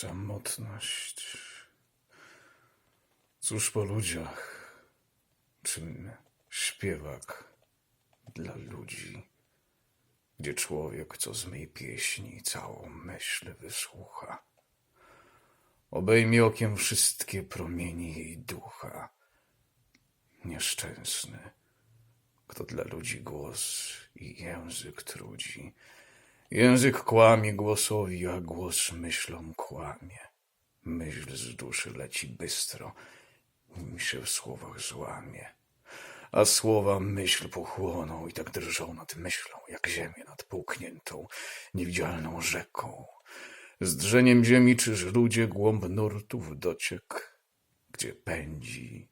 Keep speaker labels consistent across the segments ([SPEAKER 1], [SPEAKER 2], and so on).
[SPEAKER 1] Samotność. Cóż po ludziach, czym śpiewak dla ludzi, gdzie człowiek, co z mej pieśni całą myśl wysłucha, obejmie okiem wszystkie promienie jej ducha. Nieszczęsny, kto dla ludzi głos i język trudzi. Język kłamie głosowi, a głos myślom kłamie. Myśl z duszy leci bystro, nim się w słowach złamie. A słowa myśl pochłoną i tak drżą nad myślą, jak ziemię nad połkniętą, niewidzialną rzeką. Z drżeniem ziemi czyż ludzie głąb nurtów dociek, gdzie pędzi,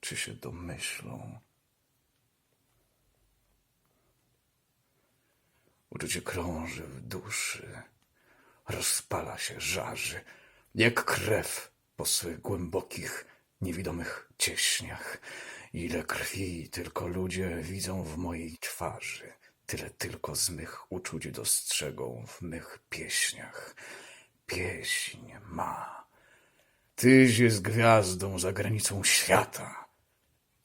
[SPEAKER 1] czy się domyślą? Uczucie krąży w duszy, rozpala się, żarzy, jak krew po swych głębokich, niewidomych cieśniach. Ile krwi tylko ludzie widzą w mojej twarzy, tyle tylko z mych uczuć dostrzegą w mych pieśniach. Pieśń ma. Tyś jest gwiazdą za granicą świata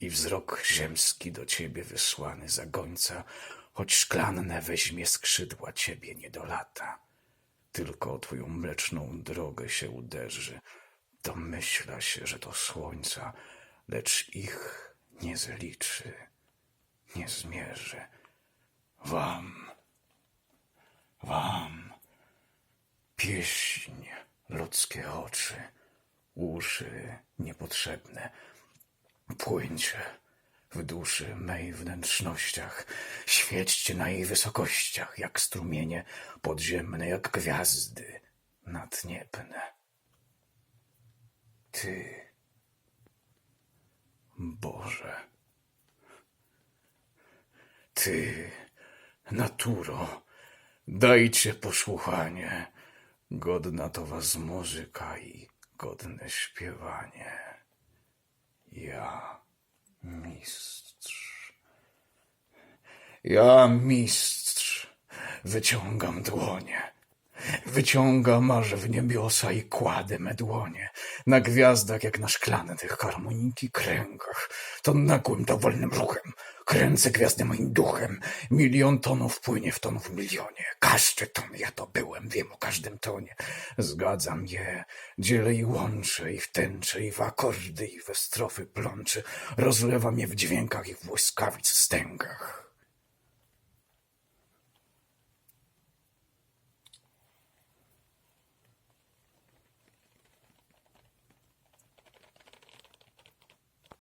[SPEAKER 1] i wzrok ziemski do ciebie wysłany za gońca, choć szklanne weźmie skrzydła ciebie nie dolata. Tylko o twoją mleczną drogę się uderzy, domyśla się, że to słońca, lecz ich nie zliczy, nie zmierzy. Wam, wam, pieśń, ludzkie oczy, uszy niepotrzebne, Płyńcie w duszy mej wnętrznościach, świećcie na jej wysokościach, jak strumienie podziemne, jak gwiazdy nadniebne. Ty, Boże, Ty, naturo, dajcie posłuchanie, godna to was muzyka i godne śpiewanie. Ja, mistrz. Ja, mistrz, wyciągam dłonie. Wyciągam aż w niebiosa i kładę me dłonie. Na gwiazdach jak na szklanych harmoniki kręgach. To nagłym, dowolnym ruchem. Kręcę gwiazdy moim duchem. Milion tonów płynie w ton w milionie. Każdy ton ja to byłem, wiem o każdym tonie. Zgadzam je, dzielę i łączę, i w tęcze, i w akordy, i we strofy plączę. Rozlewam je w dźwiękach i w błyskawic stęgach.